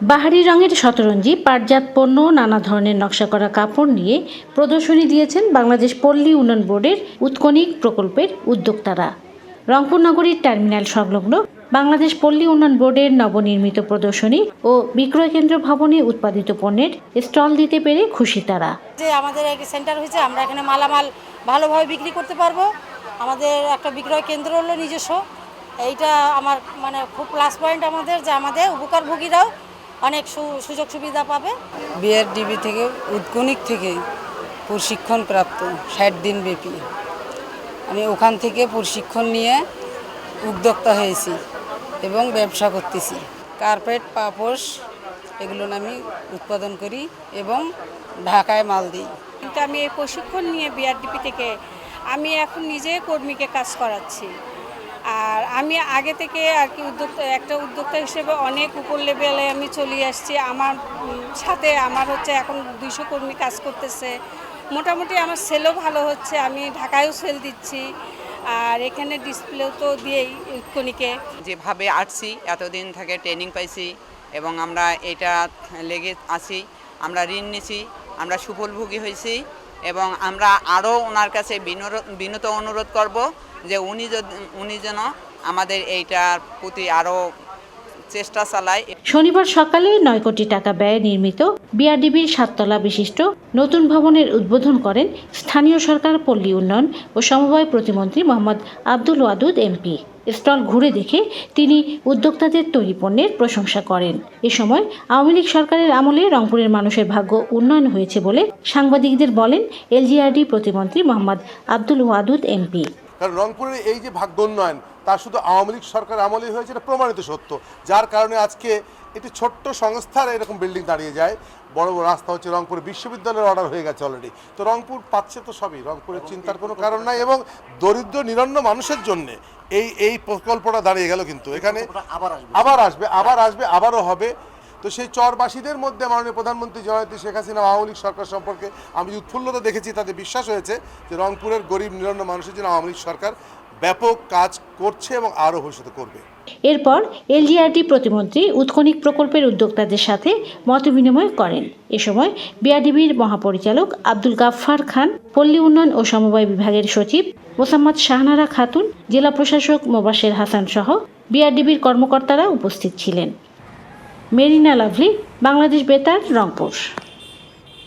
বাহারি রঙের শতরঞ্জি, পাটজাত পণ্য, নানা ধরনের নকশা করা কাপড় নিয়ে প্রদর্শনী দিয়েছেন বাংলাদেশ পল্লী উন্নয়ন বোর্ডের উৎকণিক প্রকল্পের উদ্যোক্তারা। রংপুর নগরীর টার্মিনাল সংলগ্ন বাংলাদেশ পল্লী উন্নয়ন বোর্ডের নবনির্মিত প্রদর্শনী ও বিক্রয় কেন্দ্র ভবনে উৎপাদিত পণ্যের স্টল দিতে পেরে খুশি তারা। যে আমাদের এক সেন্টার হয়েছে, আমরা এখানে মালামাল ভালোভাবে বিক্রি করতে পারব। আমাদের একটা বিক্রয় কেন্দ্র হলো নিজস্ব। এইটা আমার মানে খুব প্লাস পয়েন্ট আমাদের যে আমাদের উপকারভোগীরাও অনেক সু- সুযোগ সুবিধা পাবে। বিআরডিবি থেকে উদ্গণিক থেকে প্রশিক্ষণ প্রাপ্ত ষাট দিন ব্যাপী। আমি ওখান থেকে প্রশিক্ষণ নিয়ে উদ্যোক্তা হয়েছি এবং ব্যবসা করতেছি। কার্পেট পাপোশ এগুলো আমি উৎপাদন করি এবং ঢাকায় মাল দিই। কিন্তু আমি এই প্রশিক্ষণ নিয়ে বিআরডিপি থেকে আমি এখন নিজে কর্মীকে কাজ করাচ্ছি। আর আমি আগে থেকে আর কি উদ্যোক্তা, একটা উদ্যোক্তা হিসেবে অনেক উপর লেভেলে আমি চলে আসছি। আমার সাথে আমার হচ্ছে এখন দুইশো কর্মী কাজ করতেছে। মোটামুটি আমার সেলও ভালো হচ্ছে, আমি ঢাকায়ও সেল দিচ্ছি। আর এখানে ডিসপ্লেও তো দিয়েই উৎকণিকে যেভাবে আসছি, এতদিন থেকে ট্রেনিং পাইছি এবং আমরা এটা লেগে আছি, আমরা ঋণ নিছি। আমরা সুফলভোগী হয়েছি এবং আমরা আরও ওনার কাছে বিনত অনুরোধ করব যে উনি যদি উনি যেন আমাদের এইটার প্রতি আরও চেষ্টা চালায়। শনিবার সকালে নয় কোটি টাকা ব্যয়ে নির্মিত বিআরডিবির সাততলা বিশিষ্ট নতুন ভবনের উদ্বোধন করেন স্থানীয় সরকার, পল্লী উন্নয়ন ও সমবায় প্রতিমন্ত্রী মোহাম্মদ আব্দুল ওয়াদুদ, এমপি। স্টল ঘুরে দেখে তিনি উদ্যোক্তাদের তৈরি পণ্যের প্রশংসা করেন। এ সময় আওয়ামী লীগ সরকারের আমলে রংপুরের মানুষের ভাগ্য উন্নয়ন হয়েছে বলে সাংবাদিকদের বলেন এলজিআরডি প্রতিমন্ত্রী মোহাম্মদ আব্দুল ওয়াদুদ, এমপি। কারণ রংপুরের এই যে ভাগ্য উন্নয়ন তা শুধু আওয়ামী লীগ সরকার আমলেই হয়েছে এটা প্রমাণিত সত্য। যার কারণে আজকে একটি ছোট্ট সংস্থার এরকম বিল্ডিং দাঁড়িয়ে যায়। বড় বড় রাস্তা হচ্ছে রংপুর বিশ্ববিদ্যালয়ের অর্ডার হয়ে গেছে অলরেডি তো রংপুর পাচ্ছে তো সবই রংপুরের চিন্তার কোনো কারণ নাই এবং দরিদ্র নিরন্ন মানুষের জন্য এই এই প্রকল্পটা দাঁড়িয়ে গেল কিন্তু। এখানে আবার আসবে আবার আসবে আবারও হবে। তো সেই চরবাসীদের মধ্যে মাননীয় প্রধানমন্ত্রী জয়ন্তী শেখ হাসিনা আওয়ামী লীগ সরকার সম্পর্কে আমি যে উৎফুল্লতা দেখেছি তাতে বিশ্বাস হয়েছে যে রংপুরের গরিব নিরন্ন মানুষের জন্য আওয়ামী লীগ সরকার ব্যাপক কাজ করছে এবং আরও ভবিষ্যতে করবে। এরপর এলজিআরটি প্রতিমন্ত্রী উৎকণিক প্রকল্পের উদ্যোক্তাদের সাথে মতবিনিময় করেন। এ সময় বিআরডিবির মহাপরিচালক আব্দুল গাফফার খান, পল্লী উন্নয়ন ও সমবায় বিভাগের সচিব মোসাম্মদ শাহনারা খাতুন, জেলা প্রশাসক মোবাশের হাসান সহ বিআরডিবির কর্মকর্তারা উপস্থিত ছিলেন। মেরিনা লাভলি বাংলাদেশ বেতার রংপুর।